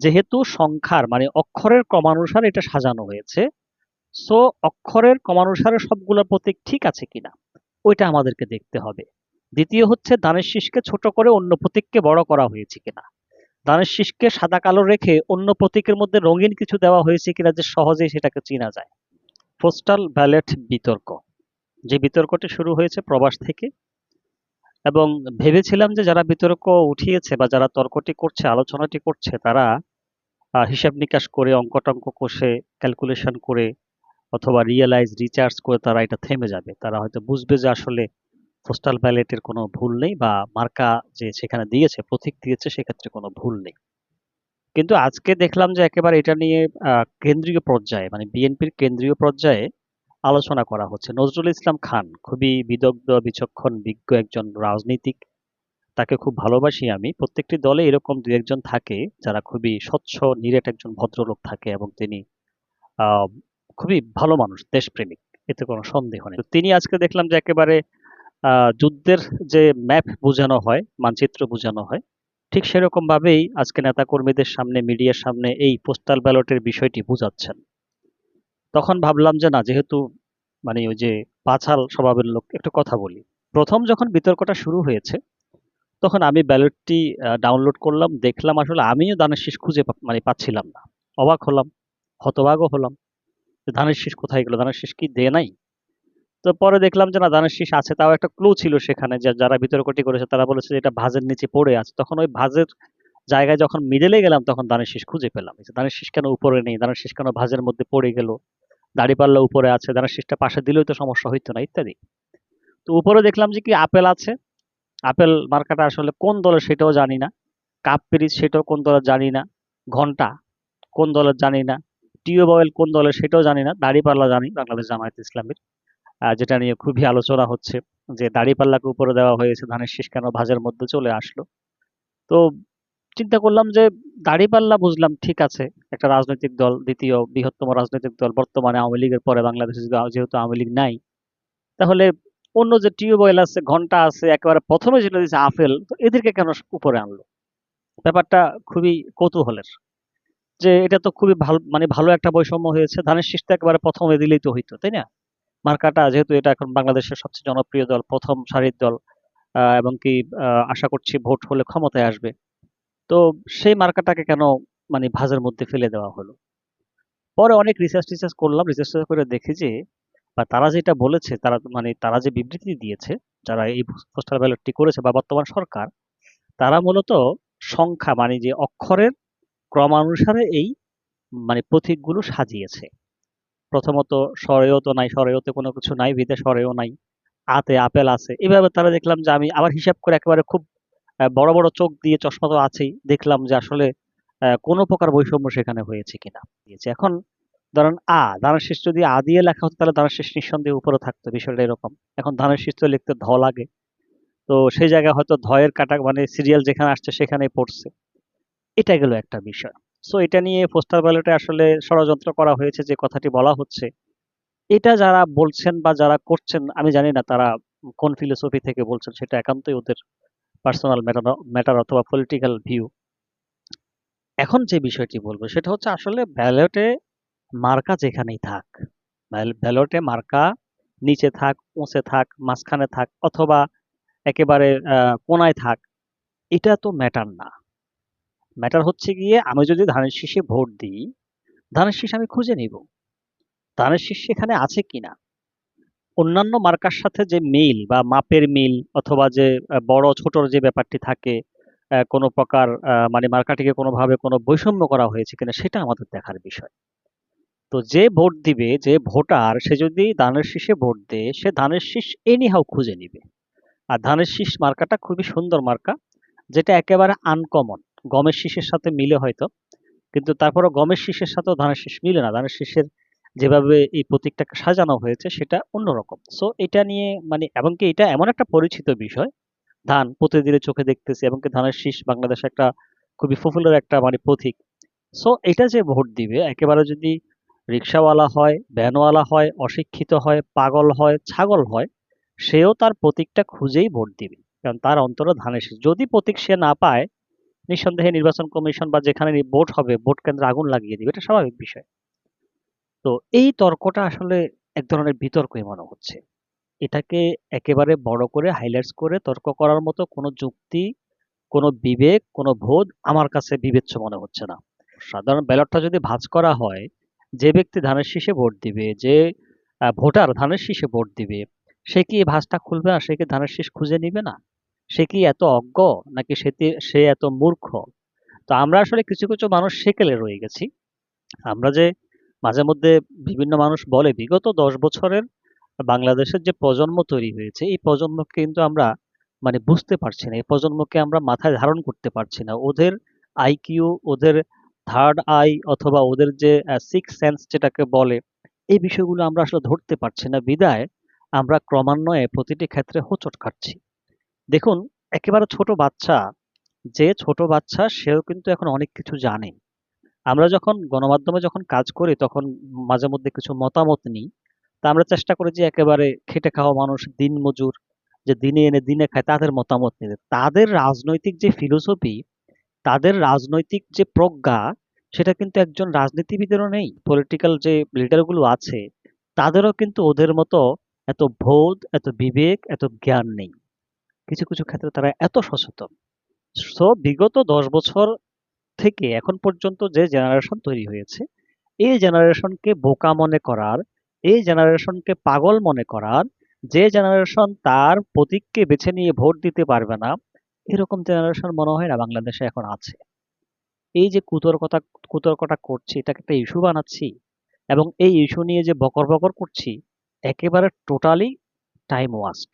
যেহেতু সংখ্যার মানে অক্ষরের ক্রমানুসারে এটা সাজানো হয়েছে সো অক্ষরের ক্রমানুসারে সবগুলো প্রতীক ঠিক আছে কিনা, ওইটা আমাদেরকে দেখতে হবে। দ্বিতীয় হচ্ছে, দানের শীষকে ছোট করে অন্য প্রতীককে বড় করা হয়েছে কিনা। দানের শীষকে সাদা কালো রেখে অন্য প্রতীকের মধ্যে রঙিন কিছু দেওয়া হয়েছে কিনা যে সহজেই সেটাকে চেনা যায়। পোস্টাল ব্যালেট বিতর্ক, যে বিতর্কটি শুরু হয়েছে প্রবাস থেকে, এবং ভেবেছিলাম যে যারা বিতর্ক উঠিয়েছে বা যারা তর্কটি করছে, আলোচনাটি করছে, তারা হিসাব নিকাশ করে অঙ্ক টঙ্ক কষে ক্যালকুলেশন করে অথবা রিয়েলাইজ রিচার্জ করে তারা এটা থেমে যাবে। তারা হয়তো বুঝবে যে আসলে পোস্টাল ব্যালেটের কোনো ভুল নেই বা মার্কা যে সেখানে দিয়েছে, প্রতীক দিয়েছে সেক্ষেত্রে কোনো ভুল নেই। কিন্তু আজকে দেখলাম যে একেবারে এটা নিয়ে কেন্দ্রীয় পর্যায়ে মানে বিএনপির কেন্দ্রীয় পর্যায়ে আলোচনা করা হচ্ছে। নজরুল ইসলাম খান, খুবই বিদগ্ধ, বিচক্ষণ, বিজ্ঞ একজন রাজনীতিক। তাকে খুব ভালোবাসি আমি। প্রত্যেকটি দলে এরকম দু একজন থাকে যারা খুবই স্বচ্ছ, নিরেট একজন ভদ্রলোক থাকে এবং তিনি খুবই ভালো মানুষ, দেশপ্রেমিক। এতে কোনো সন্দেহ নেই। তিনি আজকে দেখলাম যে একেবারে যুদ্ধের যে ম্যাপ বোঝানো হয়, মানচিত্র বোঝানো হয়, ঠিক সেরকম ভাবেই আজকে নেতাকর্মীদের সামনে, মিডিয়ার সামনে এই পোস্টাল ব্যালটের বিষয়টি বুঝাচ্ছেন। তখন ভাবলাম যে না, যেহেতু মানে ওই যে পাছাল স্বভাবের লোক, একটু কথা বলি। প্রথম যখন বিতর্কটা শুরু হয়েছে তখন আমি ব্যালটটি ডাউনলোড করলাম, দেখলাম আসলে আমিও দানের শীষ খুঁজে মানে পাচ্ছিলাম না। অবাক হলাম হতবাগও হলাম যে ধানের শীষ কোথায় গেলো, ধানের শীষ কি দে নাই? তো পরে দেখলাম যে না, ধানের শীষ আছে, তাও একটা ক্লু ছিল সেখানে যে যারা বিতর্কটি করেছে তারা বলেছে যে এটা ভাজের নিচে পড়ে আছে। তখন ওই ভাজের জায়গায় যখন মিডেলে গেলাম, তখন ধানের শীষ খুঁজে পেলাম। ধানের শীষ কেন উপরে নেই, ধানের শীষ কেন ভাজের মধ্যে পড়ে গেল দাড়িপাল্লা উপরে আছে, ধানের শীষটা পাশে দিলেও তো সমস্যা হইতো না, ইত্যাদি। তো উপরে দেখলাম যে কি আপেল আছে আপেল মার্কাটা আসলে কোন দলের সেটাও জানি না। কাপ পিরিচ সেটাও কোন দলের জানি না। ঘণ্টা কোন দলের জানি না। টিউব অয়েল কোন দলের সেটাও জানি না। দাড়িপাল্লা জানি, বাংলাদেশ জামায়াত ইসলামের। যেটা নিয়ে খুবই আলোচনা হচ্ছে যে দাড়িপাল্লাকে উপরে দেওয়া হয়েছে, ধানের শীষ কেন ভাজের মধ্যে চলে আসলো। তো চিন্তা করলাম যে দাড়িপাল্লা বুঝলাম ঠিক আছে, একটা রাজনৈতিক দল, দ্বিতীয় বৃহত্তম রাজনৈতিক দল, বর্তমানে আওয়ামী লীগের পরে বাংলাদেশে যেহেতু আওয়ামী লীগ নাই, তাহলে অন্য যে টিউবওয়েল আছে, ঘণ্টা আছে, একেবারে প্রথমে যেটা দিয়েছে আপেল, তো এদেরকে কেন উপরে আনলো? ব্যাপারটা খুবই কৌতূহলের যে এটা তো খুবই ভালো মানে ভালো একটা বৈষম্য হয়েছে। ধানের শীষটা একেবারে প্রথমে দিলেই তো হইতো, তাই না? মার্কাটা যেহেতু এটা এখন বাংলাদেশের সবচেয়ে জনপ্রিয় দল, প্রথম সারির দল এবং কি আশা করছি ভোট হলে ক্ষমতায় আসবে। তো সেই মার্কাটাকে কেন মানে ভাজের মধ্যে ফেলে দেওয়া হলো? পরে অনেক রিসার্চ টিসার্চ করলাম রিসার্চ করে দেখি যে বা তারা যেটা বলেছে, তারা মানে তারা যে বিবৃতি দিয়েছে, যারা এই পোস্টাল ব্যালটটি করেছে বা বর্তমান সরকার, তারা মূলত সংখ্যা মানে যে অক্ষরের ক্রমানুসারে এই মানে প্রতীকগুলো সাজিয়েছে। প্রথমত সরেও তো নাই সরেওতে কোনো কিছু নাই বিদে সরেও নাই, আতে আপেল আছে। এভাবে তারা দেখলাম যে আমি আবার হিসাব করে একেবারে খুব বড় বড় চোখ দিয়ে চশমা তো আছেই, দেখলাম যে আসলে কোনো প্রকার বৈষম্য সেখানে হয়েছে কিনা। এখন ধরেন আ, ধানের শীষ যদি আ দিয়ে লেখা হতো, তাহলে ধানের শীষ নিঃসন্দেহে উপরে থাকতো, বিষয়টা এরকম। এখন ধানের শীষ তো লিখতে ধ লাগে। তো সেই জায়গায় হয়তো ধয়ের কাটা মানে সিরিয়াল যেখানে আসছে সেখানে পড়ছে। এটা গেল একটা বিষয়। সো এটা নিয়ে পোস্টাল ব্যালটে আসলে ষড়যন্ত্র করা হয়েছে যে কথাটি বলা হচ্ছে। এটা যারা বলছেন বা যারা করছেন, আমি জানি না তারা কোন ফিলোসফি থেকে বলছেন, সেটা একান্তই ওদের পার্সোনাল ম্যাটার ম্যাটার অথবা পলিটিক্যাল ভিউ এখন যে বিষয়টি বলব, সেটা হচ্ছে আসলে ব্যালটে মার্কা যেখানেই থাক। ব্যালটে মার্কা, নিচে থাক, উঁচে থাক, মাঝখানে থাক অথবা একেবারে কোনায় থাক, এটা তো ম্যাটার না। ম্যাটার হচ্ছে গিয়ে আমি যদি ধানের শীষে ভোট দিই, ধানের শীষ আমি খুঁজে নিব। ধানের শীষ সেখানে আছে কিনা? অন্যান্য মার্কার সাথে যে মিল বা মাপের মিল অথবা যে বড় ছোটর যে ব্যাপারটি থাকে কোনো প্রকার মানে মার্কাটিকে কোনোভাবে কোনো বৈষম্য করা হয়েছে কিনা, সেটা আমাদের দেখার বিষয়। তো যে ভোট দিবে, যে ভোটার, সে যদি ধানের শীষে ভোট দেয়, সে ধানের শীষ এনিহাও খুঁজে নিবে। আর ধানের শীষ মার্কাটা খুবই সুন্দর মার্কা, যেটা একেবারে আনকমন গমের শীষের সাথে মিলে হয়তো, কিন্তু তারপরও গমের শীষের সাথেও ধানের শীষ মিলে না। ধানের শীষের যেভাবে এই প্রতীকটাকে সাজানো হয়েছে, সেটা অন্যরকম। সো এটা নিয়ে মানে এবং কি এটা এমন একটা পরিচিত বিষয়, ধান প্রতিদিনের চোখে দেখতেছি, এবং কি ধানের শীষ বাংলাদেশে একটা খুবই পপুলার একটা মানে প্রতীক। সো এটা যে ভোট দিবে, একেবারে যদি রিক্সাওয়ালা হয়, ভ্যানওয়ালা হয়, অশিক্ষিত হয়, পাগল হয়, ছাগল হয়, সেও তার প্রতীকটা খুঁজেই ভোট দিবে। কারণ তার অন্তরে ধানের শীষ। যদি প্রতীক সে না পায়, নিঃসন্দেহে নির্বাচন কমিশন বা যেখানে ভোট হবে, ভোট কেন্দ্রে আগুন লাগিয়ে দিবে, এটা স্বাভাবিক বিষয়। তো এই তর্কটা আসলে এক ধরনের বিতর্কই মনে হচ্ছে। এটাকে একেবারে বড় করে হাইলাইটস করে তর্ক করার মতো কোনো যুক্তি, কোনো বিবেক, কোনো বোধ আমার কাছে বিবেচ্য মনে হচ্ছে না। সাধারণ ব্যালটটা যদি ভাজ করা হয় যে ব্যক্তি ধানের শীষে ভোট দিবে, যে ভোটার ধানের শীষে ভোট দিবে, সে কি এই খুলবে না? সে কি ধানের শীষ খুঁজে নিবে না? সে কি এত অজ্ঞ নাকি সে সে এত মূর্খ? তো আমরা আসলে কিছু কিছু মানুষ সেকেলে রয়ে গেছি। আমরা যে, মাঝে মধ্যে বিভিন্ন মানুষ বলে, বিগত দশ বছরের বাংলাদেশের যে প্রজন্ম তৈরি হয়েছে, এই প্রজন্মকে কিন্তু আমরা মানে বুঝতে পারছি না। এই প্রজন্মকে আমরা মাথায় ধারণ করতে পারছি না। ওদের আইকিউ, ওদের থার্ড আই অথবা ওদের যে সিক্স সেন্স যেটাকে বলে, এই বিষয়গুলো আমরা আসলে ধরতে পারছি না। বিদায়, আমরা ক্রমান্বয়ে প্রতিটি ক্ষেত্রে হোঁচট খাচ্ছি দেখুন, একেবারে ছোট বাচ্চা, যে ছোট বাচ্চা সেও কিন্তু এখন অনেক কিছু জানে। আমরা যখন গণমাধ্যমে যখন কাজ করি, তখন মাঝে মধ্যে কিছু মতামত নিই। তা আমরা চেষ্টা করি যে, একেবারে খেটে খাওয়া মানুষ দিন মজুর যে দিনে এনে দিনে খায়, তাদের মতামত নিতে। তাদের রাজনৈতিক যে ফিলোসফি তাদের রাজনৈতিক যে প্রজ্ঞা, সেটা কিন্তু একজন রাজনীতিবিদেরও নেই। পলিটিক্যাল যে লিডারগুলো আছে, তাদেরও কিন্তু ওদের মতো এত বোধ, এত বিবেক, এত জ্ঞান নেই। কিছু কিছু ক্ষেত্রে তারা এত সচেতন। সো বিগত দশ বছর থেকে এখন পর্যন্ত যে জেনারেশন তৈরি হয়েছে, এই জেনারেশনকে বোকা মনে করার, এই জেনারেশনকে পাগল মনে করার, যে জেনারেশন তার প্রতীককে বেছে নিয়ে ভোট দিতে পারবে না এরকম জেনারেশন মনে হয় না বাংলাদেশে এখন আছে। এই যে কুতর্কতা, কুতর্কটা করছি, এটাকে একটা ইস্যু বানাচ্ছি এবং এই ইস্যু নিয়ে যে বকর বকর করছি, একেবারে টোটালি টাইম ওয়াস্ট